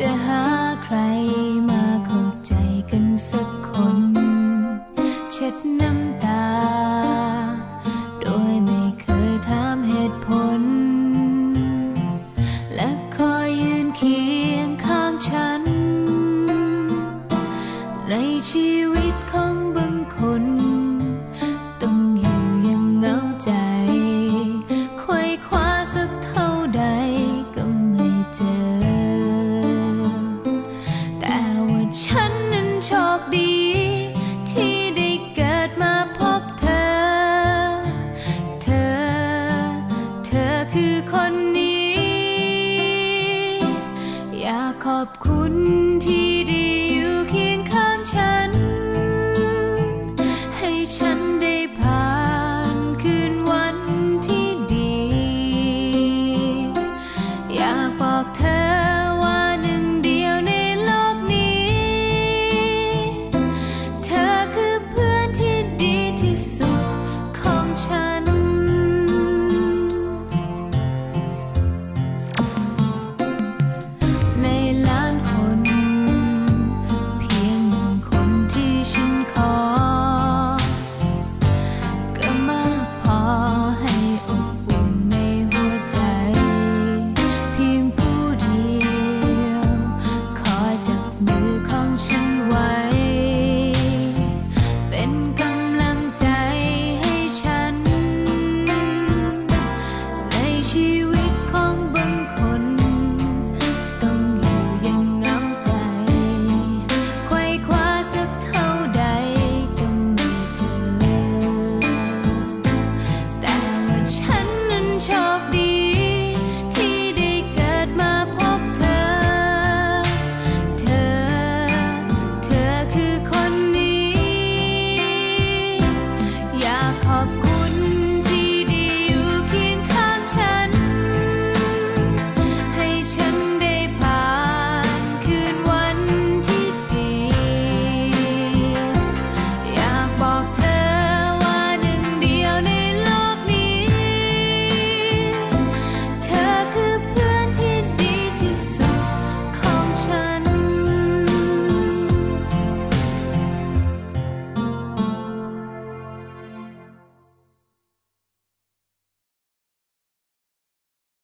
จะหาใครมาเข้าใจกันสักคน เช็ดน้ำตา โดยไม่เคยถามเหตุผล และคอยยืนเคียงข้างฉัน ในชีวิต ขอบคุณที่ 牵